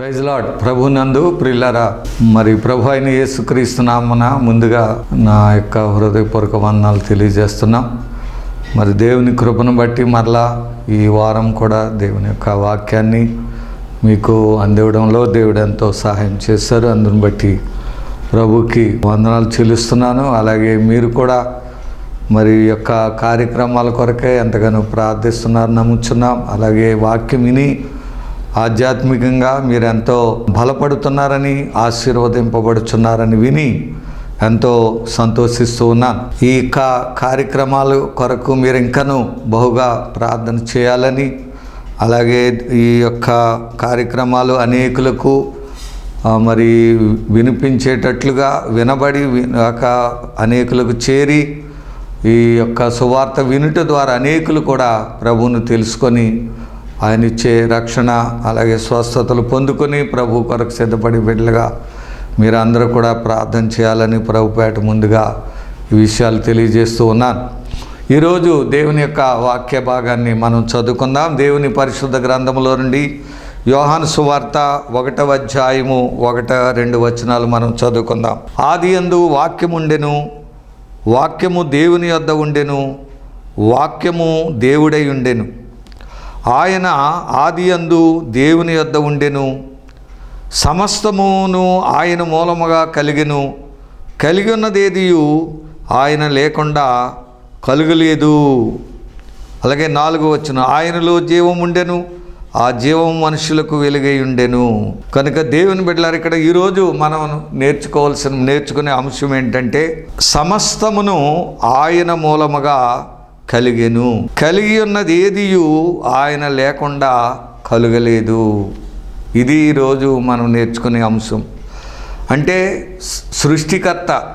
Praise lord ప్రభు నందు ప్రిల్లరా మరి ప్రభు అయిన యేసుక్రీస్తు ముందుగా నా యొక్క హృదయపూర్వక వందనాలు తెలియజేస్తున్నాం. మరి దేవుని కృపను బట్టి మరలా ఈ వారం కూడా దేవుని యొక్క వాక్యాన్ని మీకు అందివ్వడంలో దేవుడు ఎంతో సహాయం చేశారు. అందుని బట్టి ప్రభుకి వందనాలు చెల్లిస్తున్నాను. అలాగే మీరు కూడా మరి యొక్క కార్యక్రమాల కొరకే ఎంతగానో ప్రార్థిస్తున్నారు నమ్ముచున్నాం. అలాగే వాక్యం విని ఆధ్యాత్మికంగా మీరు ఎంతో బలపడుతున్నారని ఆశీర్వదింపబడుచున్నారని విని ఎంతో సంతోషిస్తూ ఉన్నాను. ఈ కా కార్యక్రమాలు కొరకు మీరు ఇంకనూ బహుగా ప్రార్థన చేయాలని అలాగే ఈ యొక్క కార్యక్రమాలు అనేకులకు మరి వినిపించేటట్లుగా వినబడి ఒక అనేకులకు చేరి ఈ యొక్క సువార్త వినుట ద్వారా అనేకులు కూడా ప్రభువును తెలుసుకొని ఆయన ఇచ్చే రక్షణ అలాగే స్వస్థతలు పొందుకొని ప్రభు కొరకు సిద్ధపడి బిడ్డలుగా మీరు అందరూ కూడా ప్రార్థన చేయాలని ప్రభుపేట ముందుగా ఈ విషయాలు తెలియజేస్తూ ఉన్నాను. ఈరోజు దేవుని యొక్క వాక్య భాగాన్ని మనం చదువుకుందాం. దేవుని పరిశుద్ధ గ్రంథంలో నుండి యోహాను సువార్త ఒకటవ అధ్యాయము ఒకట రెండు వచనాలు మనం చదువుకుందాం. ఆది యందు వాక్యముండెను వాక్యము దేవుని యొద్ద ఉండెను వాక్యము దేవుడై ఉండెను. ఆయన ఆది అందు దేవుని యొద్ద ఉండెను. సమస్తమును ఆయన మూలముగా కలిగెను. కలిగి ఉన్నదేదియు ఆయన లేకుండా కలుగలేదు. అలాగే నాలుగు వచ్చిన ఆయనలో జీవం ఉండెను ఆ జీవం మనుషులకు వెలుగై ఉండెను. కనుక దేవుని బిడ్డలారు ఇక్కడ ఈరోజు మనం నేర్చుకోవాల్సిన నేర్చుకునే అంశం ఏంటంటే సమస్తమును ఆయన మూలముగా కలిగెను. కలిగి ఉన్నది ఏదియు? ఆయన లేకుండా కలుగలేదు. ఇది ఈరోజు మనం నేర్చుకునే అంశం. అంటే సృష్టికర్త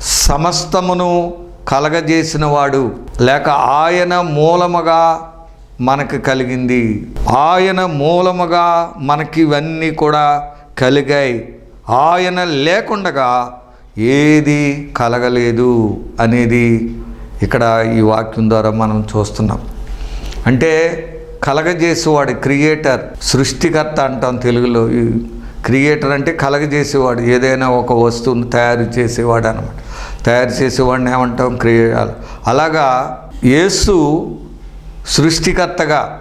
సమస్తమును కలగజేసిన వాడు లేక ఆయన మూలముగా మనకు కలిగింది. ఆయన మూలముగా మనకి ఇవన్నీ కూడా కలిగాయి. ఆయన లేకుండగా ఏది కలగలేదు అనేది ఇక్కడ ఈ వాక్యం ద్వారా మనం చూస్తున్నాం. అంటే కలగజేసేవాడు క్రియేటర్ సృష్టికర్త అంటాం తెలుగులో. ఈ క్రియేటర్ అంటే కలగజేసేవాడు ఏదైనా ఒక వస్తువును తయారు చేసేవాడు అనమాట తయారు చేసేవాడిని ఏమంటాం? క్రియే అలాగా యేసు సృష్టికర్తగా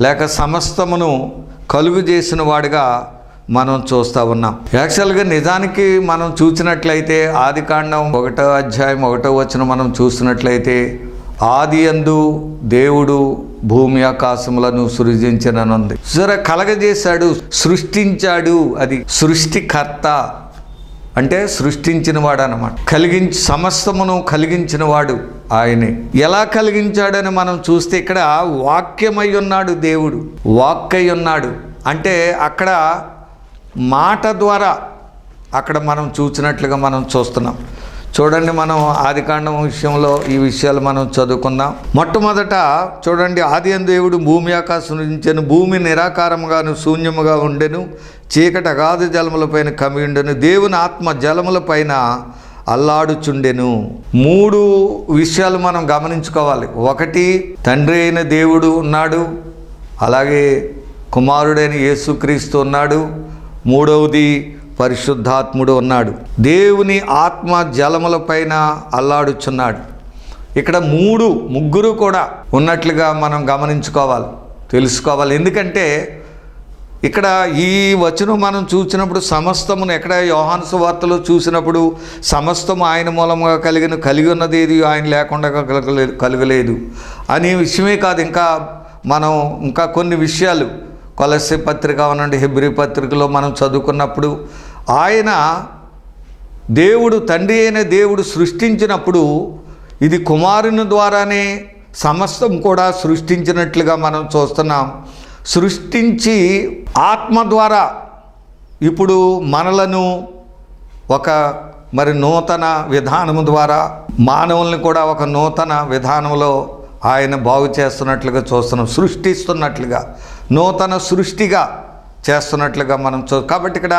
లేక సమస్తమును కలుగు చేసిన వాడిగా మనం చూస్తూ ఉన్నాం. యాక్చువల్గా నిజానికి మనం చూసినట్లయితే ఆది కాండం ఒకటో అధ్యాయం ఒకటో వచ్చిన మనం చూసినట్లయితే ఆది అందు దేవుడు భూమి ఆకాశములను సృజించననుంది. సరే కలగజేశాడు సృష్టించాడు అది సృష్టికర్త అంటే సృష్టించినవాడు అనమాట కలిగించి సమస్తమును కలిగించినవాడు ఆయనే. ఎలా కలిగించాడని మనం చూస్తే ఇక్కడ వాక్యమై ఉన్నాడు దేవుడు. వాక్కై ఉన్నాడు. అంటే అక్కడ మాట ద్వారా అక్కడ మనం చూసినట్లుగా మనం చూస్తున్నాం. చూడండి మనం ఆదికాండం విషయంలో ఈ విషయాలు మనం చదువుకుందాం. మొట్టమొదట చూడండి ఆది అందు దేవుడు భూమి ఆకాశం నుంచెను భూమి నిరాకారముగాను శూన్యముగా ఉండెను చీకట అగాధ జలములపైన కమి ఉండెను దేవుని ఆత్మ జలములపైన అల్లాడుచుండెను. మూడు విషయాలు మనం గమనించుకోవాలి. ఒకటి తండ్రి అయిన దేవుడు ఉన్నాడు. అలాగే కుమారుడైన యేసుక్రీస్తు ఉన్నాడు. మూడవది పరిశుద్ధాత్ముడు ఉన్నాడు. దేవుని ఆత్మ జలములపైన అల్లాడుచున్నాడు. ఇక్కడ మూడు ముగ్గురు కూడా ఉన్నట్లుగా మనం గమనించుకోవాలి తెలుసుకోవాలి. ఎందుకంటే ఇక్కడ ఈ వచనం మనం చూసినప్పుడు సమస్తమును ఎక్కడ యోహాను సువార్తలో చూసినప్పుడు సమస్తము ఆయన మూలముగా కలిగిన కలిగి ఉన్నది ఏది? ఆయన లేకుండా కలగలేదు కలగలేదు. అనే విషయమే కాదు ఇంకా మనం ఇంకా కొన్ని విషయాలు కొలసే పత్రిక అవనండి హెబ్రి పత్రికలో మనం చదువుకున్నప్పుడు ఆయన దేవుడు తండ్రి అయిన దేవుడు సృష్టించినప్పుడు ఇది కుమారుని ద్వారానే సమస్తం కూడా సృష్టించినట్లుగా మనం చూస్తున్నాం. సృష్టించి ఆత్మ ద్వారా ఇప్పుడు మనలను ఒక మరి నూతన విధానము ద్వారా మానవుల్ని కూడా ఒక నూతన విధానంలో ఆయన బాగు చేస్తున్నట్లుగా చూస్తున్నాం సృష్టిస్తున్నట్లుగా. నూతన సృష్టిగా చేస్తున్నట్లుగా మనం చూ కాబట్టి ఇక్కడ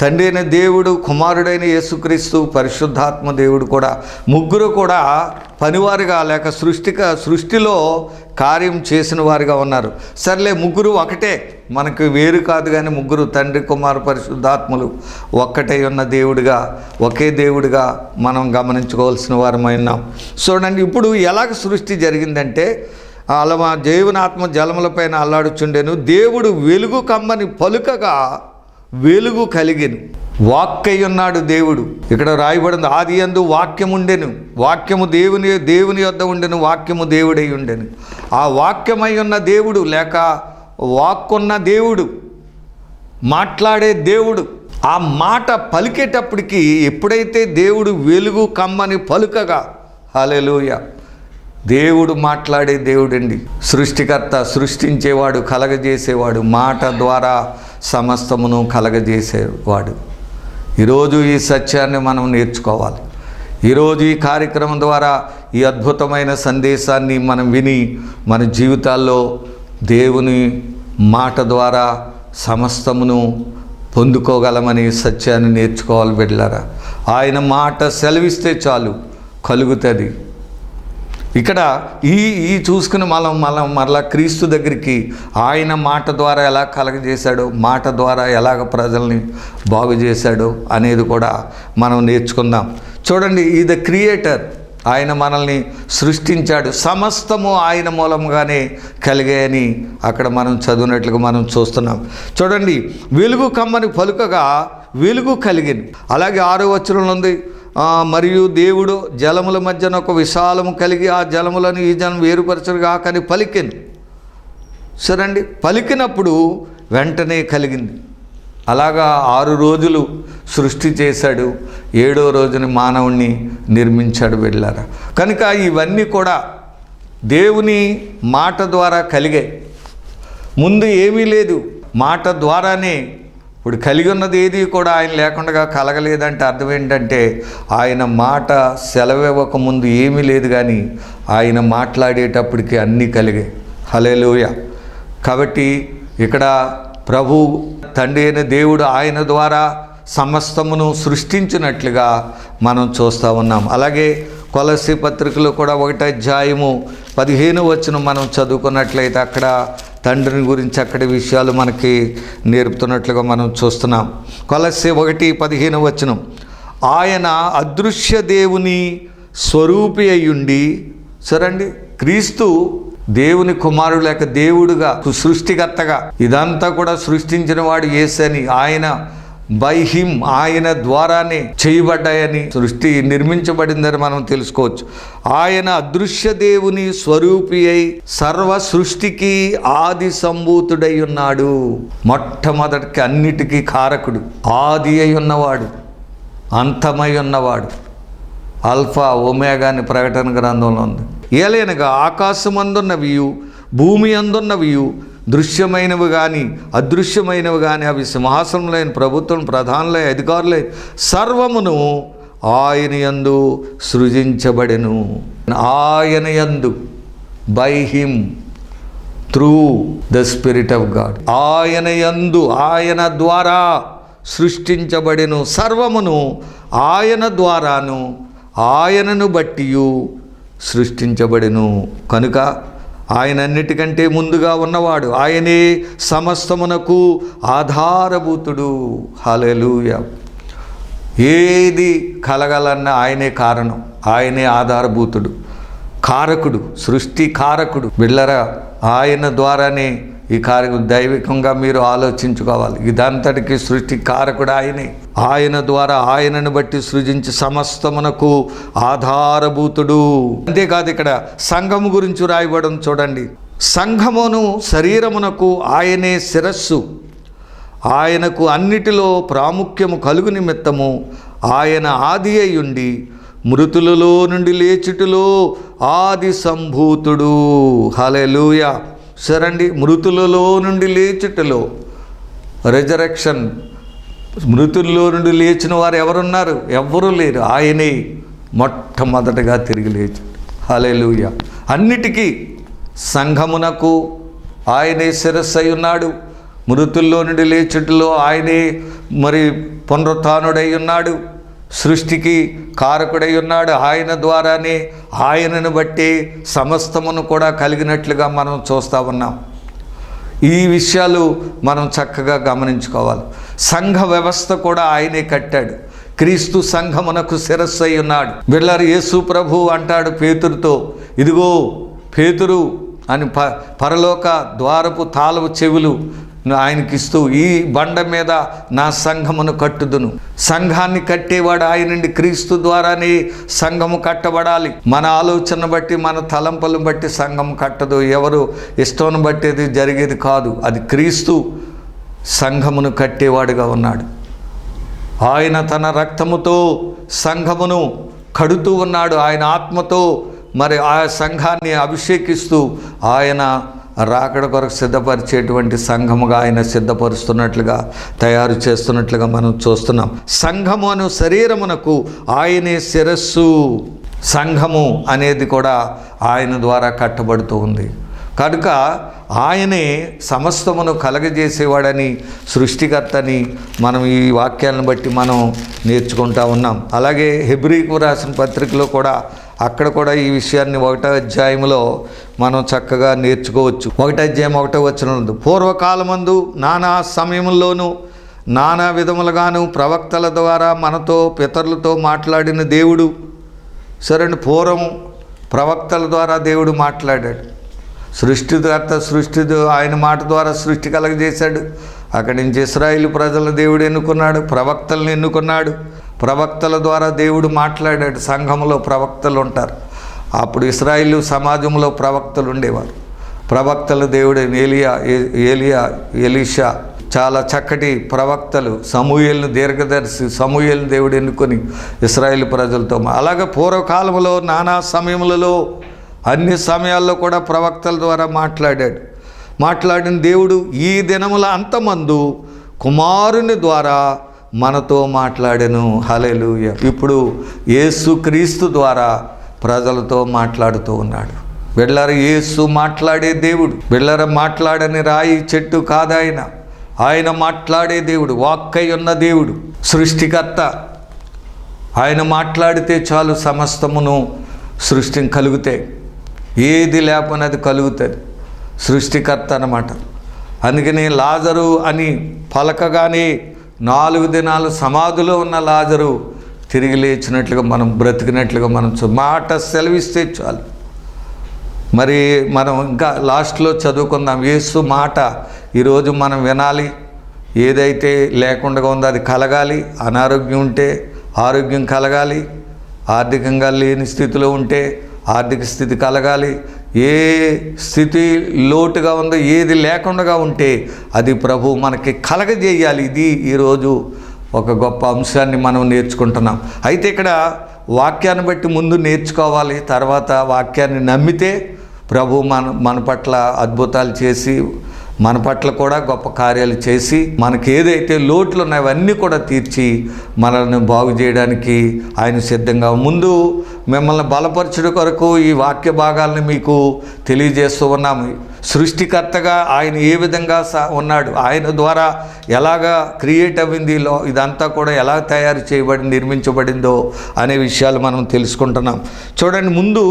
తండ్రి అయిన దేవుడు కుమారుడైన యేసుక్రీస్తు పరిశుద్ధాత్మ దేవుడు కూడా ముగ్గురు కూడా పనివారుగా లేక సృష్టిక సృష్టిలో కార్యం చేసిన వారుగా ఉన్నారు. సర్లే ముగ్గురు ఒకటే. మనకు వేరు కాదు కానీ ముగ్గురు తండ్రి కుమారు పరిశుద్ధాత్మలు ఒక్కటే ఉన్న దేవుడిగా ఒకే దేవుడిగా మనం గమనించుకోవాల్సిన వారమై ఉన్నాం. చూడండి ఇప్పుడు ఎలాగ సృష్టి జరిగిందంటే అలమా దేవునాత్మ జలములపైన అల్లాడుచుండెను. దేవుడు వెలుగు కమ్మని పలుకగా వెలుగు కలిగెను. వాక్కై ఉన్నాడు దేవుడు. ఇక్కడ రాయబడింది ఆది అందు వాక్యం ఉండెను వాక్యము దేవుని దేవుని యొద్ద ఉండెను వాక్యము దేవుడై ఉండెను. ఆ వాక్యమై ఉన్న దేవుడు లేక వాక్కున్న దేవుడు మాట్లాడే దేవుడు ఆ మాట పలికేటప్పటికి ఎప్పుడైతే దేవుడు వెలుగు కమ్మని పలుకగా హలెలూయ దేవుడు మాట్లాడే దేవుడండి. సృష్టికర్త సృష్టించేవాడు కలగజేసేవాడు మాట ద్వారా సమస్తమును కలగజేసేవాడు. ఈరోజు ఈ సత్యాన్ని మనం నేర్చుకోవాలి. ఈరోజు ఈ కార్యక్రమం ద్వారా ఈ అద్భుతమైన సందేశాన్ని మనం విని మన జీవితాల్లో దేవుని మాట ద్వారా సమస్తమును పొందుకోగలమని సత్యాన్ని నేర్చుకోవాలి వెళ్ళారా ఆయన మాట సెలవిస్తే చాలు కలుగుతుంది. ఇక్కడ ఈ ఈ చూసుకుని మనం మనం మరలా క్రీస్తు దగ్గరికి ఆయన మాట ద్వారా ఎలా కలగజేశాడో మాట ద్వారా ఎలాగ ప్రజల్ని బాగు చేశాడో అనేది కూడా మనం నేర్చుకుందాం. చూడండి ఈ ద క్రియేటర్ ఆయన మనల్ని సృష్టించాడు. సమస్తము ఆయన మూలంగానే కలిగాయని అక్కడ మనం చదివినట్లుగా మనం చూస్తున్నాం. చూడండి వెలుగు కమ్మని పలుకగా వెలుగు కలిగింది. అలాగే ఆరో వచనంలో ఉంది మరియు దేవుడు జలముల మధ్యన ఒక విశాలము కలిగి ఆ జలములను ఈ జనం వేరుపరచరు కాకని పలికింది సరండి? పలికినప్పుడు వెంటనే కలిగింది. అలాగా ఆరు రోజులు సృష్టి చేశాడు. ఏడో రోజున మానవుణ్ణి నిర్మించాడు వెళ్ళారా. కనుక ఇవన్నీ కూడా దేవుని మాట ద్వారా కలిగాయి. ముందు ఏమీ లేదు. మాట ద్వారానే ఇప్పుడు కలిగి ఉన్నది ఏది కూడా ఆయన లేకుండా కలగలేదంటే అర్థం ఏంటంటే ఆయన మాట సెలవివ్వక ముందు ఏమీ లేదు కానీ ఆయన మాట్లాడేటప్పటికి అన్నీ కలిగాయి హలేలోయ కాబట్టి ఇక్కడ ప్రభు తండ్రి అయిన దేవుడు ఆయన ద్వారా సమస్తమును సృష్టించినట్లుగా మనం చూస్తూ ఉన్నాం. అలాగే కొలసి పత్రికలో కూడా ఒకటి అధ్యాయము పదిహేను వచ్చిన మనం చదువుకున్నట్లయితే అక్కడ తండ్రిని గురించి అక్కడి విషయాలు మనకి నేర్పుతున్నట్లుగా మనం చూస్తున్నాం. కొలసి ఒకటి పదిహేను వచనం. ఆయన అదృశ్య దేవుని స్వరూపి అయ్యుండి సరండి? క్రీస్తు దేవుని కుమారుడు లేక దేవుడుగా సృష్టికర్తగా ఇదంతా కూడా సృష్టించిన వాడు ఏసని ఆయన బై హిమ్ ఆయన ద్వారానే చేయబడ్డాయని సృష్టి నిర్మించబడిందని మనం తెలుసుకోవచ్చు. ఆయన అదృశ్య దేవుని స్వరూపి అయి సర్వ సృష్టికి ఆది సంభూతుడై ఉన్నాడు. మొట్టమొదటికి అన్నిటికీ కారకుడు ఆది అయి ఉన్నవాడు అంతమై ఉన్నవాడు. అల్ఫా ఒమేగాని ప్రకటన గ్రంథంలో ఉంది. ఏలైనగా ఆకాశమందున్నవియు భూమి అందున్నవియు దృశ్యమైనవి కానీ అదృశ్యమైనవి కానీ అవి సింహాసనములైన ప్రభుత్వం ప్రధానులై అధికారులై సర్వమును ఆయన యందు సృజించబడెను. ఆయన యందు by him through the spirit of God ఆయన యందు ఆయన ద్వారా సృష్టించబడెను. సర్వమును ఆయన ద్వారాను ఆయనను బట్టియు సృష్టించబడెను. కనుక ఆయన అన్నిటికంటే ముందుగా ఉన్నవాడు. ఆయనే సమస్తమునకు ఆధారభూతుడు. హలెలూయ ఏది కలగాలన్నా ఆయనే కారణం. ఆయనే ఆధారభూతుడు. కారకుడు సృష్టి కారకుడు. బిళ్ళరా ఆయన ద్వారానే ఈ కార్యం దైవికంగా మీరు ఆలోచించుకోవాలి. ఇదంతటికి సృష్టి కారకుడు ఆయనే. ఆయన ద్వారా ఆయనను బట్టి సృజించి సమస్తమునకు ఆధారభూతుడు. అంతేకాదు ఇక్కడ సంఘము గురించి రాయబడం చూడండి. సంఘమును శరీరమునకు ఆయనే శిరస్సు. ఆయనకు అన్నిటిలో ప్రాముఖ్యము కలుగు నిమిత్తము ఆయన ఆది అయ్యుండి మృతులలో నుండి లేచుటలో ఆది సంభూతుడు. హలెలూయ సరండి మృతులలో నుండి లేచుటలో. రెజరెక్షన్. మృతుల్లో నుండి లేచిన వారు ఎవరున్నారు? ఎవ్వరూ లేరు. ఆయనే మొట్టమొదటగా తిరిగి లేచి. హలేలుయ అన్నిటికీ సంఘమునకు ఆయనే శిరస్సు ఉన్నాడు. మృతుల్లో నుండి లేచుటలో ఆయనే మరి పునరుత్డై ఉన్నాడు. సృష్టికి కారకుడై ఉన్నాడు. ఆయన ద్వారానే ఆయనను బట్టి సమస్తమును కూడా కలిగినట్లుగా మనం చూస్తూ ఉన్నాం. ఈ విషయాలు మనం చక్కగా గమనించుకోవాలి. సంఘ వ్యవస్థ కూడా ఆయనే కట్టాడు. క్రీస్తు సంఘమునకు శిరస్సు అయి ఉన్నాడు. బిళ్ళారు యేసు ప్రభు అంటాడు పేతురుతో ఇదిగో పేతురు అని ప పరలోక ద్వారపు తాళపు చెవులు ఆయనకిస్తూ ఈ బండ మీద నా సంఘమును కట్టుదును. సంఘాన్ని కట్టేవాడు ఆయనండి క్రీస్తు ద్వారానే సంఘము కట్టబడాలి. మన ఆలోచన బట్టి మన తలంపలను బట్టి సంఘం కట్టదు. ఎవరు ఇష్టం బట్టి అది జరిగేది కాదు. అది క్రీస్తు సంఘమును కట్టేవాడుగా ఉన్నాడు. ఆయన తన రక్తముతో సంఘమును కడుతూ ఉన్నాడు. ఆయన ఆత్మతో మరి ఆ సంఘాన్ని అభిషేకిస్తూ ఆయన రాకడ కొరకు సిద్ధపరిచేటువంటి సంఘముగా ఆయన సిద్ధపరుస్తున్నట్లుగా తయారు చేస్తున్నట్లుగా మనం చూస్తున్నాం. సంఘము అను శరీరమునకు ఆయనే శిరస్సు. సంఘము అనేది కూడా ఆయన ద్వారా కట్టబడుతూ ఉంది. కనుక ఆయనే సమస్తమును కలగజేసేవాడని సృష్టికర్తని మనం ఈ వాక్యాలను బట్టి మనం నేర్చుకుంటా ఉన్నాం. అలాగే హెబ్రీకు రాసిన పత్రికలో కూడా అక్కడ కూడా ఈ విషయాన్ని ఒకటో అధ్యాయంలో మనం చక్కగా నేర్చుకోవచ్చు. ఒకటో అధ్యాయం ఒకటో వచ్చిన పూర్వకాలమందు నానా సమయంలోనూ నానా విధములుగాను ప్రవక్తల ద్వారా మనతో పితరులతో మాట్లాడిన దేవుడు సరే పూర్వం ప్రవక్తల ద్వారా దేవుడు మాట్లాడాడు. సృష్టికర్త సృష్టి ఆయన మాట ద్వారా సృష్టి కలగజేశాడు. అక్కడి నుంచి ఇస్రాయిల్ ప్రజల దేవుడు ఎన్నుకున్నాడు ప్రవక్తలను ఎన్నుకున్నాడు. ప్రవక్తల ద్వారా దేవుడు మాట్లాడాడు సంఘంలో ప్రవక్తలు ఉంటారు. అప్పుడు ఇస్రాయిల్ సమాజంలో ప్రవక్తలు ఉండేవారు. ప్రవక్తలు దేవుడు ఏలియా ఏ- ఏలియా ఎలీషా చాలా చక్కటి ప్రవక్తలు సమూహలను దీర్ఘదర్శి సమూహలను దేవుడు ఎన్నుకొని ఇస్రాయేల్ ప్రజలతో మా- అలాగే పూర్వకాలంలో నానా సమయములలో అన్ని సమయాల్లో కూడా ప్రవక్తల ద్వారా మాట్లాడాడు. మాట్లాడిన దేవుడు ఈ దినముల అంతమందు కుమారుని ద్వారా మనతో మాట్లాడెను. హలెలుయ ఇప్పుడు యేసుక్రీస్తు ద్వారా ప్రజలతో మాట్లాడుతూ ఉన్నాడు. వెళ్ళారు యేసు మాట్లాడే దేవుడు. బిళ్ళర మాట్లాడని రాయి చెట్టు కాదాయన. ఆయన మాట్లాడే దేవుడు వాక్కై ఉన్న దేవుడు సృష్టికర్త. ఆయన మాట్లాడితే చాలు సమస్తమును సృష్టిని కలుగుతాయి ఏది లేకపోయినా అది కలుగుతుంది. సృష్టికర్త అన్నమాట. అందుకని లాజరు అని పలకగానే నాలుగు దినాలు సమాధిలో ఉన్న లాజరు తిరిగి లేచినట్లుగా మనం బ్రతికినట్లుగా మనం మాట సెలవిస్తే చాలు. మరి మనం ఇంకా లాస్ట్లో చదువుకుందాం. యేసు మాట ఈరోజు మనం వినాలి. ఏదైతే లేకుండా ఉందో అది కలగాలి. అనారోగ్యం ఉంటే ఆరోగ్యం కలగాలి. ఆర్థికంగా లేని స్థితిలో ఉంటే ఆర్థిక స్థితి కలగాలి. ఏ స్థితి లోటుగా ఉందో ఏది లేకుండా ఉంటే అది ప్రభు మనకి కలగజేయాలి. ఇది ఈరోజు ఒక గొప్ప అంశాన్ని మనం నేర్చుకుంటున్నాం. అయితే ఇక్కడ వాక్యాన్ని బట్టి ముందు నేర్చుకోవాలి. తర్వాత వాక్యాన్ని నమ్మితే ప్రభు మన మన పట్ల అద్భుతాలు చేసి మన పట్ల కూడా గొప్ప కార్యాలు చేసి మనకి ఏదైతే లోట్లు ఉన్నాయో అవన్నీ కూడా తీర్చి మనల్ని బాగు చేయడానికి ఆయన సిద్ధంగా ముందు మిమ్మల్ని బలపరచుడు కొరకు ఈ వాక్య భాగాలను మీకు తెలియజేస్తూ ఉన్నాము. సృష్టికర్తగా ఆయన ఏ విధంగా సా ఉన్నాడు ఆయన ద్వారా ఎలాగా క్రియేట్ అయింది లో ఇదంతా కూడా ఎలా తయారు చేయబడి నిర్మించబడిందో అనే విషయాలు మనం తెలుసుకుంటున్నాం. చూడండి ముందు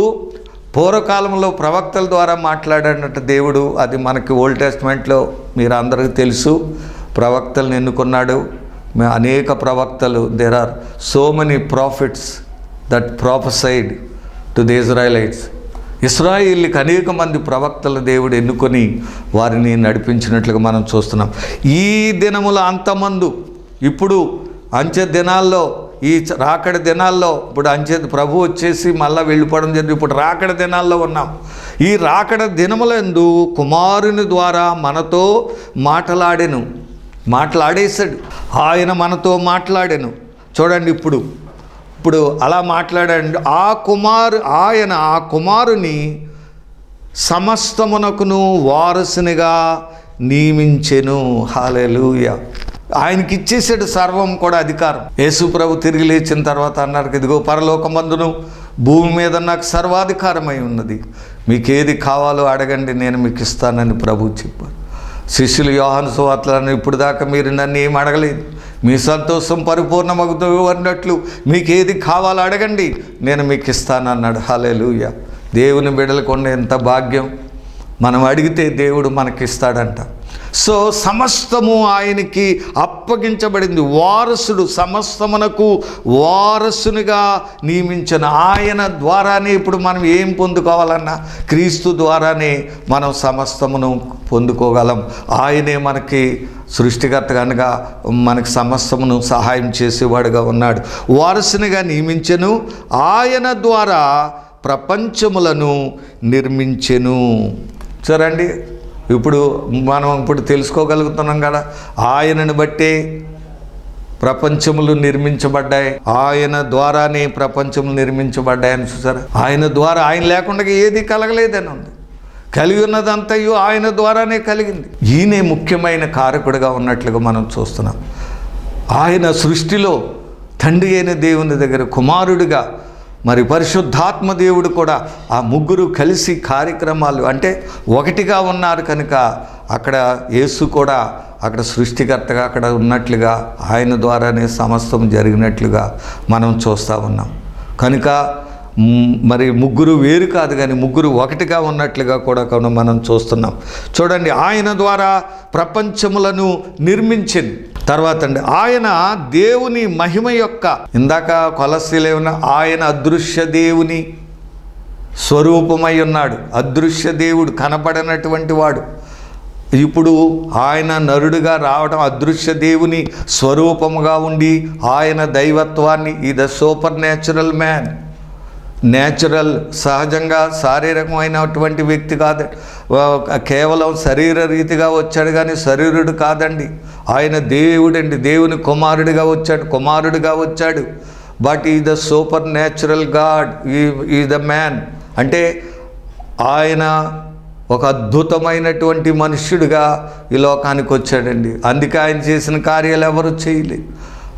పూర్వకాలంలో ప్రవక్తల ద్వారా మాట్లాడినట్టు దేవుడు అది మనకి ఓల్డ్ టెస్ట్మెంట్లో మీరు అందరికీ తెలుసు. ప్రవక్తలను ఎన్నుకున్నాడు. అనేక ప్రవక్తలు there are so many prophets that prophesied to the Israelites ఇస్రాయిల్కి అనేక మంది ప్రవక్తల దేవుడు ఎన్నుకొని వారిని నడిపించినట్లుగా మనం చూస్తున్నాం. ఈ దినముల అంతమందు ఇప్పుడు అంచె దినాల్లో ఈ చ- రాకడ దినాల్లో ఇప్పుడు అంచె ప్రభు వచ్చేసి మళ్ళీ వెళ్ళిపోవడం జరిగింది. ఇప్పుడు రాకడ దినాల్లో ఉన్నాం. ఈ రాకడ దినములందు కుమారుని ద్వారా మనతో మాట్లాడెను. మాట్లాడేశాడు. ఆయన మనతో మాట్లాడెను. చూడండి ఇప్పుడు. ఇప్పుడు అలా మాట్లాడండి. ఆ కుమారు ఆయన ఆ కుమారుని సమస్తమునకును వారసునిగా నియమించెను. హాలెలుయా. ఆయనకి ఇచ్చేసాడు సర్వం కూడా అధికారం. యేసుప్రభు తిరిగి లేచిన తర్వాత అన్నారు ఇదిగో పరలోకమందును భూమి మీద నాకు సర్వాధికారమై ఉన్నది. మీకు ఏది కావాలో అడగండి నేను మీకు ఇస్తానని ప్రభు చెప్పారు శిష్యులు యోహాను సువార్తలను ఇప్పుడు దాకా మీరు నన్ను ఏం అడగలేదు. మీ సంతోషం పరిపూర్ణమగుతూ అన్నట్లు మీకు ఏది కావాలో అడగండి నేను మీకు ఇస్తానన్నాడు హల్లెలూయా. దేవుని బిడలకు ఎంత భాగ్యం? మనం అడిగితే దేవుడు మనకిస్తాడంట. సో సమస్తము ఆయనకి అప్పగించబడింది. వారసుడు సమస్తమునకు వారసునిగా నియమించిన ఆయన ద్వారానే ఇప్పుడు మనం ఏం పొందుకోవాలన్నా? క్రీస్తు ద్వారానే మనం సమస్తమును పొందుకోగలం. ఆయనే మనకి సృష్టికర్త కనుక మనకి సమస్తమును సహాయం చేసేవాడుగా ఉన్నాడు. వారసునిగా నియమించను ఆయన ద్వారా ప్రపంచములను నిర్మించెను. చూడండి. ఇప్పుడు మనం ఇప్పుడు తెలుసుకోగలుగుతున్నాం కదా ఆయనను బట్టే ప్రపంచములు నిర్మించబడ్డాయి. ఆయన ద్వారానే ప్రపంచములు నిర్మించబడ్డాయని చూసారా? ఆయన ద్వారా ఆయన లేకుండా ఏది కలగలేదని ఉంది. కలిగి ఉన్నదంతయు ఆయన ద్వారానే కలిగింది. ఈయనే ముఖ్యమైన కారకుడిగా ఉన్నట్లుగా మనం చూస్తున్నాం. ఆయన సృష్టిలో తండ్రి అయిన దేవుని దగ్గర కుమారుడిగా మరి పరిశుద్ధాత్మ దేవుడు కూడా ఆ ముగ్గురు కలిసి కార్యక్రమాలు అంటే ఒకటిగా ఉన్నారు కనుక అక్కడ యేసు కూడా అక్కడ సృష్టికర్తగా అక్కడ ఉన్నట్లుగా ఆయన ద్వారానే సమస్తం జరిగినట్లుగా మనం చూస్తూ ఉన్నాం. కనుక మరి ముగ్గురు వేరు కాదు కానీ ముగ్గురు ఒకటిగా ఉన్నట్లుగా కూడా మనం చూస్తున్నాం. చూడండి ఆయన ద్వారా ప్రపంచములను నిర్మించింది. తర్వాత అండి ఆయన దేవుని మహిమ యొక్క ఇందాక కొలసీలేవున ఆయన అదృశ్య దేవుని స్వరూపమై ఉన్నాడు అదృశ్య దేవుడు కనపడనటువంటి వాడు. ఇప్పుడు ఆయన నరుడుగా రావడం అదృశ్య దేవుని స్వరూపముగా ఉండి ఆయన దైవత్వాన్ని ఈ the super natural man. Natural సహజంగా శారీరకమైనటువంటి వ్యక్తి కాదు. కేవలం శరీర రీతిగా వచ్చాడు కానీ శరీరుడు కాదండి. ఆయన దేవుడండి దేవుని కుమారుడిగా వచ్చాడు కుమారుడిగా వచ్చాడు. బట్ ఈ ద సూపర్ న్యాచురల్ గాడ్ ఈ ద మ్యాన్ అంటే ఆయన ఒక అద్భుతమైనటువంటి మనుష్యుడిగా ఈ లోకానికి వచ్చాడండి. అందుకే ఆయన చేసిన కార్యాలు ఎవరు చేయలేదు.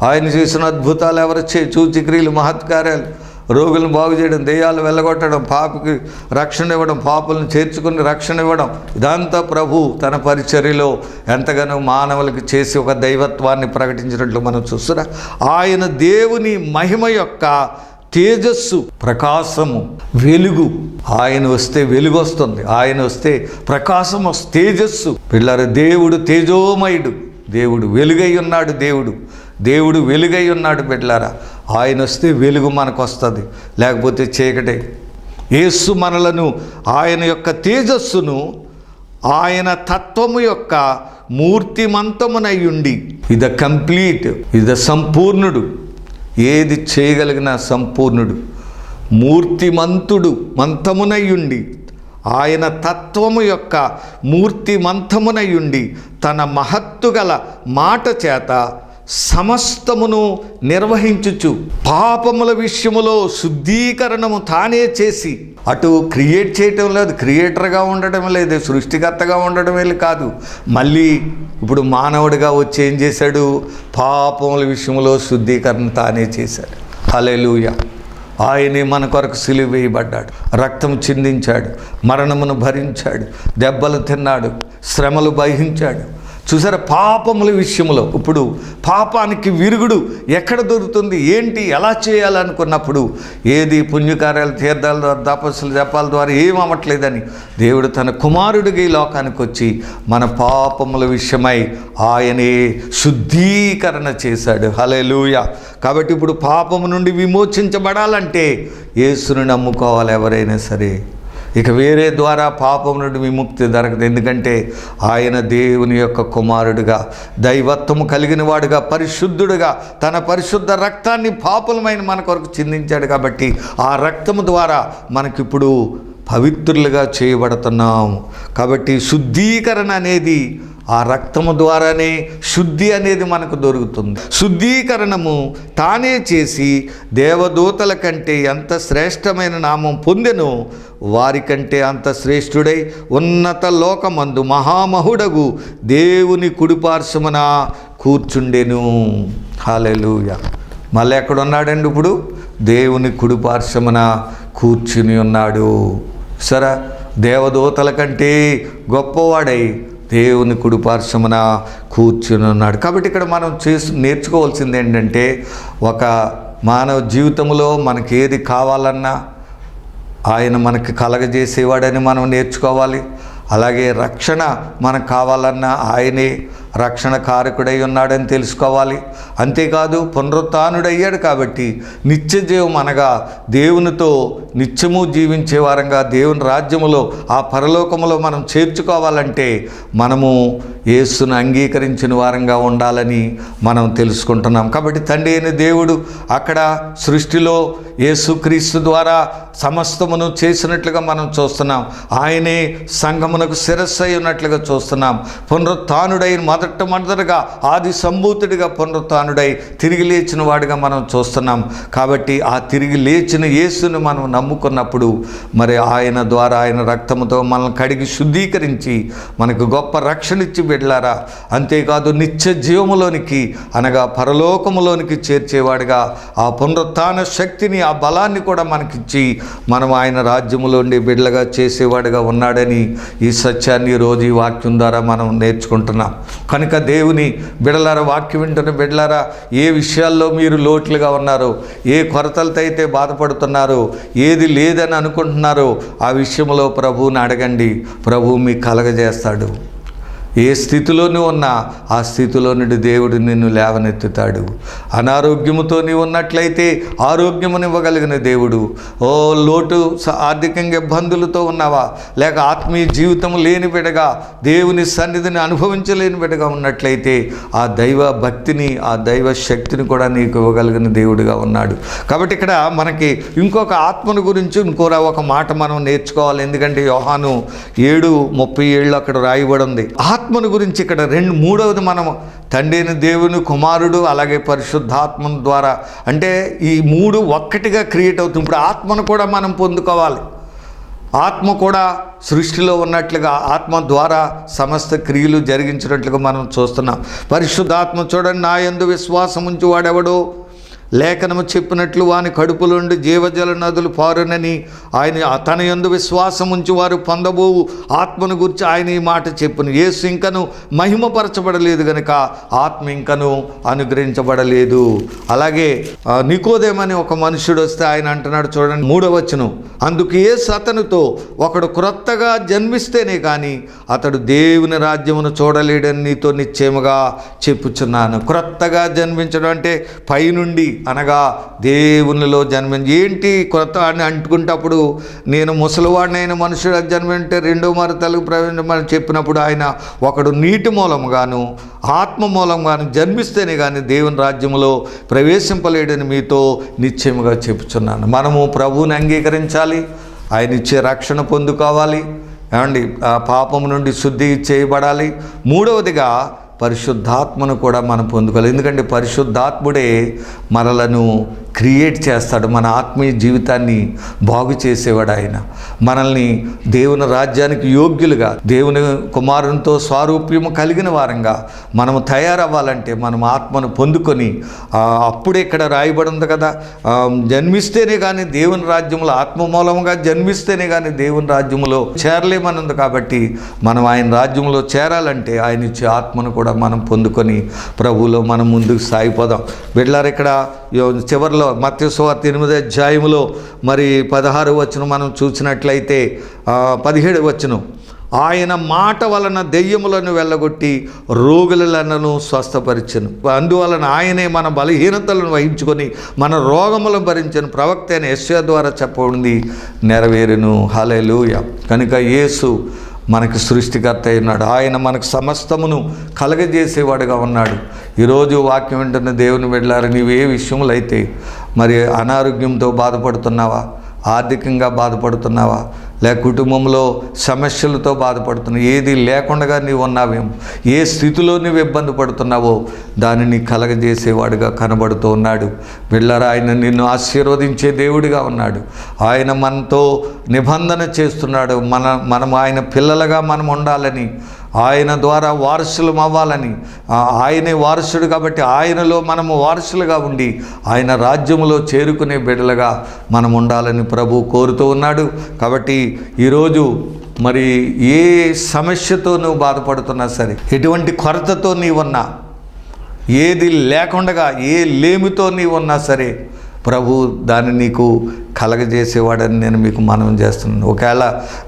ఆయన చేసిన అద్భుతాలు ఎవరు చే సూచిక్రియలు మహత్కార్యాలు రోగులను బాగు చేయడం దెయ్యాలు వెళ్ళగొట్టడం పాపకి రక్షణ ఇవ్వడం పాపులను చేర్చుకుని రక్షణ ఇవ్వడం. ఇదంతా ప్రభు తన పరిచర్యలో ఎంతగానో మానవులకు చేసి ఒక దైవత్వాన్ని ప్రకటించినట్లు మనం చూస్తున్నా. ఆయన దేవుని మహిమ యొక్క తేజస్సు ప్రకాశము వెలుగు. ఆయన వస్తే వెలుగు వస్తుంది. ఆయన వస్తే ప్రకాశం తేజస్సు. పిల్లలు దేవుడు తేజోమయుడు. దేవుడు వెలుగై ఉన్నాడు దేవుడు. దేవుడు వెలుగై ఉన్నాడు బిడ్లారా ఆయన వస్తే వెలుగు మనకు వస్తుంది లేకపోతే చీకటే. యేసు మనలను ఆయన యొక్క తేజస్సును ఆయన తత్వము యొక్క మూర్తిమంతమునయ్యుండి ఇద కంప్లీట్ ఇద సంపూర్ణుడు. ఏది చేయగలిగిన సంపూర్ణుడు. మూర్తిమంతుడు మంతమునయ్యుండి ఆయన తత్వము యొక్క మూర్తిమంతమునయ్యుండి తన మహత్తు గల మాట చేత సమస్తమును నిర్వహించుచు పాపముల విషయములో శుద్ధీకరణము తానే చేసి అటు క్రియేట్ చేయటం లేదు క్రియేటర్గా ఉండటం లేదు సృష్టికర్తగా ఉండటమే కాదు. మళ్ళీ ఇప్పుడు మానవుడిగా వచ్చి ఏం చేశాడు? పాపముల విషయంలో శుద్ధీకరణ తానే చేశాడు. హల్లెలూయా. ఆయనే మన కొరకు సిలువ వేయబడ్డాడు రక్తం చిందించాడు మరణమును భరించాడు దెబ్బలు తిన్నాడు శ్రమలు వహించాడు చూసారా పాపముల విషయంలో ఇప్పుడు పాపానికి విరుగుడు ఎక్కడ దొరుకుతుంది? ఏంటి? ఎలా చేయాలనుకున్నప్పుడు ఏది పుణ్యకార్యాలు తీర్థాల ద్వారా తపస్సులు జపాల ద్వారా ఏం అవ్వట్లేదని దేవుడు తన కుమారుడిగా ఈ లోకానికి వచ్చి మన పాపముల విషయమై ఆయనే శుద్ధీకరణ చేశాడు. హలెలూయ కాబట్టి ఇప్పుడు పాపము నుండి విమోచించబడాలంటే యేసును నమ్ముకోవాలి ఎవరైనా సరే. ఇక వేరే ద్వారా పాపం నుండి విముక్తి దొరకదు. ఎందుకంటే ఆయన దేవుని యొక్క కుమారుడుగా దైవత్వము కలిగిన వాడుగా పరిశుద్ధుడుగా తన పరిశుద్ధ రక్తాన్ని పాపులమైన మన కొరకు చిందించాడు కాబట్టి ఆ రక్తము ద్వారా మనకిప్పుడు పవిత్రులుగా చేయబడుతున్నాం. కాబట్టి శుద్ధీకరణ అనేది ఆ రక్తము ద్వారానే శుద్ధి అనేది మనకు దొరుకుతుంది. శుద్ధీకరణము తానే చేసి దేవదూతల కంటే ఎంత శ్రేష్టమైన నామం పొందెను వారికంటే అంత శ్రేష్ఠుడై ఉన్నత లోకమందు మహామహుడగు దేవుని కుడిపార్శ్వమున కూర్చుండెను. హాలెలుయ మళ్ళీ ఎక్కడున్నాడండి ఇప్పుడు? దేవుని కుడిపార్శ్వమున కూర్చుని ఉన్నాడు. సరే దేవదూతల కంటే గొప్పవాడై దేవుని కుడిపార్శ్వమున కూర్చుని ఉన్నాడు కాబట్టి ఇక్కడ మనం చేసు నేర్చుకోవాల్సింది ఏంటంటే ఒక మానవ జీవితంలో మనకి ఏది కావాలన్నా ఆయన మనకి కలగజేసేవాడని మనం నేర్చుకోవాలి. అలాగే రక్షణ మనకు కావాలన్నా ఆయనే రక్షణ కారకుడై ఉన్నాడని తెలుసుకోవాలి. అంతేకాదు పునరుత్డయ్యాడు కాబట్టి నిత్య జీవం అనగా దేవునితో నిత్యము జీవించే వారంగా దేవుని రాజ్యములో ఆ పరలోకములో మనం చేర్చుకోవాలంటే మనము యేసును అంగీకరించిన వారంగా ఉండాలని మనం తెలుసుకుంటున్నాం. కాబట్టి తండ్రి అయిన దేవుడు అక్కడ సృష్టిలో యేసుక్రీస్తు ద్వారా సమస్తమును చేసినట్లుగా మనం చూస్తున్నాం. ఆయనే సంఘమునకు శిరస్సు అయి ఉన్నట్లుగా చూస్తున్నాం. పునరుత్డైన మొదటమొదటగా ఆది సంభూతుడిగా పునరుత్డై తిరిగి లేచిన వాడిగా మనం చూస్తున్నాం. కాబట్టి ఆ తిరిగి లేచిన యేసును మనం నమ్ముకున్నప్పుడు మరి ఆయన ద్వారా ఆయన రక్తముతో మనల్ని కడిగి శుద్ధీకరించి మనకు గొప్ప రక్షణ ఇచ్చి వెళ్ళారా అంతేకాదు నిత్య జీవములోనికి అనగా పరలోకములోనికి చేర్చేవాడిగా ఆ పునరుత్న శక్తిని ఆ బలాన్ని కూడా మనకిచ్చి మనం ఆయన రాజ్యములోండి బిడ్డలుగా చేసేవాడిగా ఉన్నాడని ఈ సత్యాన్ని రోజు ఈ వాక్యం ద్వారా మనం నేర్చుకుంటున్నాం. కనుక దేవుని బిడలారా వాక్యం వింటున్న బిడలారా ఏ విషయాల్లో మీరు లోట్లుగా ఉన్నారో ఏ కొరతలతో అయితే బాధపడుతున్నారో ఏది లేదని అనుకుంటున్నారో ఆ విషయంలో ప్రభువుని అడగండి. ప్రభువు మీకు కలగజేస్తాడు. ఏ స్థితిలోనూ ఉన్నా ఆ స్థితిలో నుండి దేవుడు నిన్ను లేవనెత్తుతాడు. అనారోగ్యముతో నీవు ఉన్నట్లయితే ఆరోగ్యమునివ్వగలిగిన దేవుడు. ఓ లోటు ఆర్థికంగా ఇబ్బందులతో ఉన్నావా? లేక ఆత్మీయ జీవితం లేని బిడగా దేవుని సన్నిధిని అనుభవించలేని బిడగా ఉన్నట్లయితే ఆ దైవ భక్తిని ఆ దైవ శక్తిని కూడా నీకు ఇవ్వగలిగిన దేవుడిగా ఉన్నాడు. కాబట్టి ఇక్కడ మనకి ఇంకొక ఆత్మను గురించి ఇంకో ఒక మాట మనం నేర్చుకోవాలి. ఎందుకంటే యోహాను ఏడు ముప్పై ఏళ్ళు అక్కడ రాయబడి ఉంది. ఆత్మను గురించి ఇక్కడ రెండు మూడవది మనం తండ్రిని దేవుని కుమారుడు అలాగే పరిశుద్ధాత్మను ద్వారా. అంటే ఈ మూడు ఒక్కటిగా క్రియేట్ అవుతుంది. ఇప్పుడు ఆత్మను కూడా మనం పొందుకోవాలి. ఆత్మ కూడా సృష్టిలో ఉన్నట్లుగా ఆత్మ ద్వారా సమస్త క్రియలు జరిగించినట్లుగా మనం చూస్తున్నాం. పరిశుద్ధాత్మ చూడండి నా ఎందు విశ్వాసం ఉంచి వాడెవడో లేఖనము చెప్పినట్లు వాని కడుపులోండి జీవజల నదులు పారునని ఆయన తన యందు విశ్వాసం ఉంచి వారు పొందబోవు ఆత్మను గురించి ఆయన ఈ మాట చెప్పును. యేసు ఇంకను మహిమపరచబడలేదు గనుక ఆత్మ ఇంకను అనుగ్రహించబడలేదు. అలాగే నికోదేమని ఒక మనుషుడు వస్తే ఆయన అంటున్నాడు చూడండి మూడవచ్చును అందుకు యేసు అతనితో ఒకడు క్రొత్తగా జన్మిస్తేనే కానీ అతడు దేవుని రాజ్యమును చూడలేడని నీతో నిశ్చయముగా చెప్పుచున్నాను. క్రొత్తగా జన్మించడం అంటే పైనుండి అనగా దేవునిలో జన్మించి ఏంటి కొత్త అని అంటుకుంటప్పుడు నేను ముసలివాడినైన మనుషుడు జన్మింటే రెండో మరి తెలుగు ప్రవేశమని చెప్పినప్పుడు ఆయన ఒకడు నీటి మూలంగాను ఆత్మ మూలంగాను జన్మిస్తేనే కానీ దేవుని రాజ్యంలో ప్రవేశింపలేడని మీతో నిశ్చయముగా చెప్పుచున్నాను. మనము ప్రభువుని అంగీకరించాలి ఆయన ఇచ్చే రక్షణ పొందుకోవాలి ఏమండి? పాపం నుండి శుద్ధి చేయబడాలి. మూడవదిగా పరిశుద్ధాత్మను కూడా మనం పొందుకోవాలి. ఎందుకంటే పరిశుద్ధాత్ముడే మనలను క్రియేట్ చేస్తాడు. మన ఆత్మీయ జీవితాన్ని బాగు చేసేవాడు ఆయన. మనల్ని దేవుని రాజ్యానికి యోగ్యులుగా దేవుని కుమారునితో స్వారూప్యము కలిగిన వారంగా మనము తయారవ్వాలంటే మనం ఆత్మను పొందుకొని అప్పుడే ఇక్కడ రాయబడి ఉంది కదా జన్మిస్తేనే కానీ దేవుని రాజ్యంలో ఆత్మ మూలంగా జన్మిస్తేనే కానీ దేవుని రాజ్యములో చేరలేమనుంది కాబట్టి మనం ఆయన రాజ్యంలో చేరాలంటే ఆయన ఇచ్చే ఆత్మను కూడా మనం పొందుకొని ప్రభువులో మనం ముందుకు సాగిపోదాం. బిడ్లారు ఇక్కడ చివరిలో మత్స్యవార్త ఎనిమిది అధ్యాయములో మరి పదహారు వచ్చును మనం చూసినట్లయితే పదిహేడు వచ్చును ఆయన మాట వలన దెయ్యములను వెళ్ళగొట్టి రోగులను స్వస్థపరిచను. అందువలన ఆయనే మన బలహీనతలను వహించుకొని మన రోగములను భరించిన. ప్రవక్త అయిన యశ్వ ద్వారా చెప్పబడింది నెరవేరును. హలెలూయ కనుక యేసు మనకు సృష్టికర్త అయినాడు ఆయన మనకు సమస్తమును కలగజేసేవాడుగా ఉన్నాడు. ఈరోజు వాక్యం వింటున్న దేవుని వెళ్ళారు నీవు ఏ విషయములు అయితే మరి అనారోగ్యంతో బాధపడుతున్నావా ఆర్థికంగా బాధపడుతున్నావా లేక కుటుంబంలో సమస్యలతో బాధపడుతున్నావు. ఏది లేకుండా నీవు ఉన్నావేమో ఏ స్థితిలో నువ్వు ఇబ్బంది పడుతున్నావో దానిని కలగజేసేవాడుగా కనబడుతూ ఉన్నాడు. వెళ్ళారా ఆయన నిన్ను ఆశీర్వదించే దేవుడిగా ఉన్నాడు. ఆయన మనతో నిబంధన చేస్తున్నాడు. మన మనం ఆయన పిల్లలుగా మనం ఉండాలని ఆయన ద్వారా వారసులం అవ్వాలని. ఆయనే వారసుడు కాబట్టి ఆయనలో మనము వారసులుగా ఉండి ఆయన రాజ్యములో చేరుకునే బిడ్డలుగా మనం ఉండాలని ప్రభు కోరుతూ ఉన్నాడు. కాబట్టి ఈరోజు మరి ఏ సమస్యతో నువ్వు బాధపడుతున్నా సరే ఎటువంటి కొరతతో నీవున్నా ఏది లేకుండగా ఏ లేమితో నీవు ఉన్నా సరే ప్రభు దాన్ని నీకు కలగజేసేవాడని నేను మీకు మనం చేస్తున్నాను. ఒకవేళ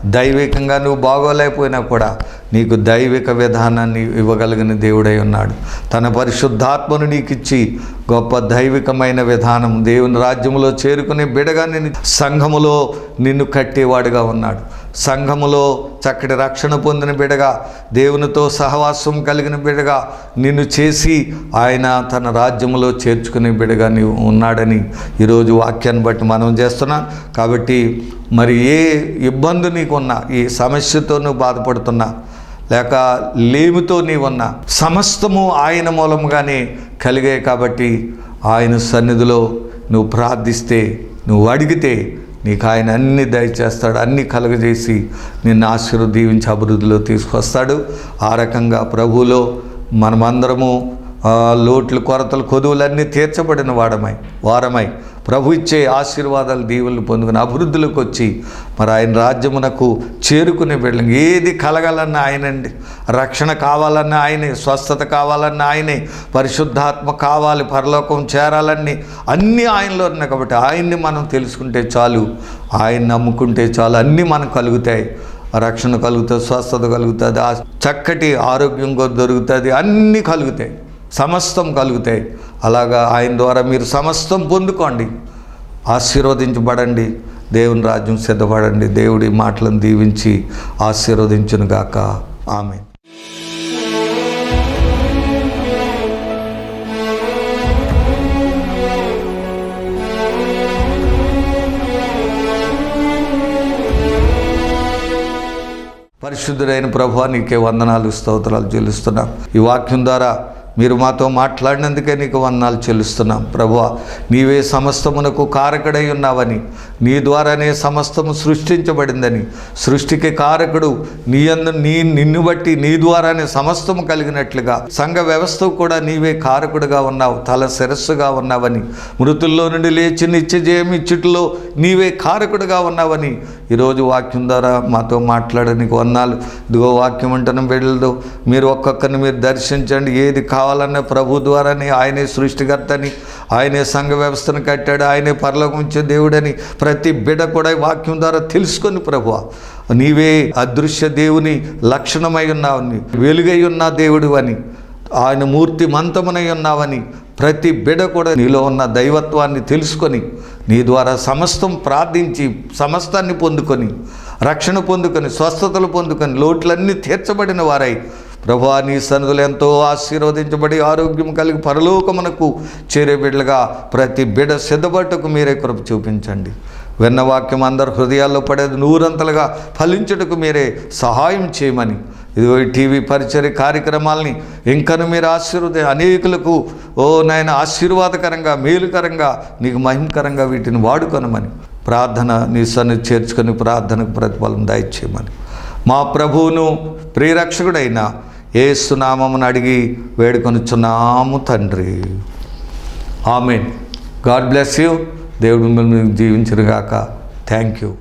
దైవికంగా నువ్వు బాగోలేకపోయినా కూడా నీకు దైవిక విధానాన్ని ఇవ్వగలిగిన దేవుడై ఉన్నాడు. తన పరిశుద్ధాత్మను నీకు ఇచ్చి గొప్ప దైవికమైన విధానం దేవుని రాజ్యములో చేరుకునే బిడగా నిన్ను సంఘములో నిన్ను కట్టేవాడుగా ఉన్నాడు. సంఘములో చక్కటి రక్షణ పొందిన బిడగా దేవునితో సహవాసం కలిగిన బిడగా నిన్ను చేసి ఆయన తన రాజ్యంలో చేర్చుకునే బిడగా నీవు ఉన్నాడని ఈరోజు వాక్యాన్ని బట్టి మనం చేస్తున్నాం. కాబట్టి మరి ఏ ఇబ్బంది నీకున్నా ఈ సమస్యతో నువ్వు బాధపడుతున్నా లేక లేమితో నీవున్నా సమస్తము ఆయన మూలముగానే కలిగాయి కాబట్టి ఆయన సన్నిధిలో నువ్వు ప్రార్థిస్తే నువ్వు అడిగితే నీకు ఆయన అన్ని దయచేస్తాడు అన్ని కలుగజేసి నిన్ను ఆశీర్వదీవించి అభివృద్ధిలో తీసుకొస్తాడు. ఆ రకంగా ప్రభువులో మనమందరము లోట్లు కొరతలు కొదువులన్నీ తీర్చబడిన వాడమై వారమై ప్రభు ఇచ్చే ఆశీర్వాదాలు దీవులను పొందుకుని అభివృద్ధిలోకి వచ్చి మరి ఆయన రాజ్యమునకు చేరుకునే బిడ్డలు. ఏది కలగాలన్న ఆయనండి. రక్షణ కావాలన్న ఆయనే స్వస్థత కావాలన్న ఆయనే పరిశుద్ధాత్మ కావాలి పరలోకం చేరాలన్నీ అన్నీ ఆయనలో ఉన్నాయి కాబట్టి ఆయన్ని మనం తెలుసుకుంటే చాలు. ఆయన నమ్ముకుంటే చాలు. అన్నీ మనకు కలుగుతాయి. రక్షణ కలుగుతుంది స్వస్థత కలుగుతుంది ఆ చక్కటి ఆరోగ్యం దొరుకుతుంది. అన్నీ కలుగుతాయి. సమస్తం కలుగుతాయి అలాగా ఆయన ద్వారా మీరు సమస్తం పొందుకోండి. ఆశీర్వదించబడండి. దేవుని రాజ్యం సిద్ధపడండి. దేవుడి మాటలను దీవించి ఆశీర్వదించునుగాక. ఆమె పరిశుద్ధుడైన ప్రభు నీకే వందనాలు స్తోత్రాలు చెల్లిస్తున్నాం. ఈ వాక్యం ద్వారా మీరు మాతో మాట్లాడినందుకే నీకు వందనాలు చెల్లిస్తున్నాం. ప్రభు నీవే సమస్తమునకు కారకుడై ఉన్నావని నీ ద్వారానే సమస్తము సృష్టించబడిందని. సృష్టికి కారకుడు నీ అందు నీ నిన్ను బట్టి నీ ద్వారానే సమస్తము కలిగినట్లుగా. సంఘ వ్యవస్థ కూడా నీవే కారకుడుగా ఉన్నావు తల శిరస్సుగా ఉన్నావని. మృతుల్లో నుండి లేచి నిత్య జయం నీవే కారకుడుగా ఉన్నావని. ఈరోజు వాక్యం ద్వారా మాతో మాట్లాడడానికి వందాలు. ఇదిగో వాక్యం అంటున్న వెళ్ళదు మీరు ఒక్కొక్కరిని మీరు దర్శించండి. ఏది కావాలన్న ప్రభు ద్వారానే ఆయనే సృష్టికర్తని. ఆయనే సంఘ వ్యవస్థను కట్టాడు ఆయనే పరలోకించే దేవుడని ప్రతి బిడ కూడా వాక్యం ద్వారా తెలుసుకొని ప్రభు నీవే అదృశ్య దేవుని లక్షణమై ఉన్నావని వెలుగై ఉన్న దేవుడు అని ఆయన మూర్తి మంతమునై ఉన్నావని ప్రతి బిడ కూడా నీలో ఉన్న దైవత్వాన్ని తెలుసుకొని నీ ద్వారా సమస్తం ప్రార్థించి సమస్తాన్ని పొందుకొని రక్షణ పొందుకొని స్వస్థతలు పొందుకొని లోట్లన్నీ తీర్చబడిన వారై ప్రభా నీ సన్నిధులు ఎంతో ఆశీర్వదించబడి ఆరోగ్యం కలిగి పరలోకమునకు చేరే బిడ్డలుగా ప్రతి బిడ సిద్ధపట్టుకు మీరే కృప చూపించండి. విన్న వాక్యం అందరి హృదయాల్లో పడేది నూరంతలుగా ఫలించుటకు మీరే సహాయం చేయమని. ఇదిగో ఈ టీవీ పరిచయ కార్యక్రమాల్ని ఇంకను మీరు ఆశీర్వద అనేకులకు ఓ నాయన ఆశీర్వాదకరంగా మేలుకరంగా నీకు మహిమకరంగా వీటిని వాడుకొనమని. ప్రార్థన నీ సన్నిధి చేర్చుకొని ప్రార్థనకు ప్రతిఫలం దయచేయమని. మా ప్రభువును ప్రియరక్షకుడైన ఏసునామమును అడిగి వేడుకొనుచున్నాము తండ్రి. ఆమెన్. God bless you. దేవుడు మిమ్మల్ని జీవించరుగాక థ్యాంక్ యూ.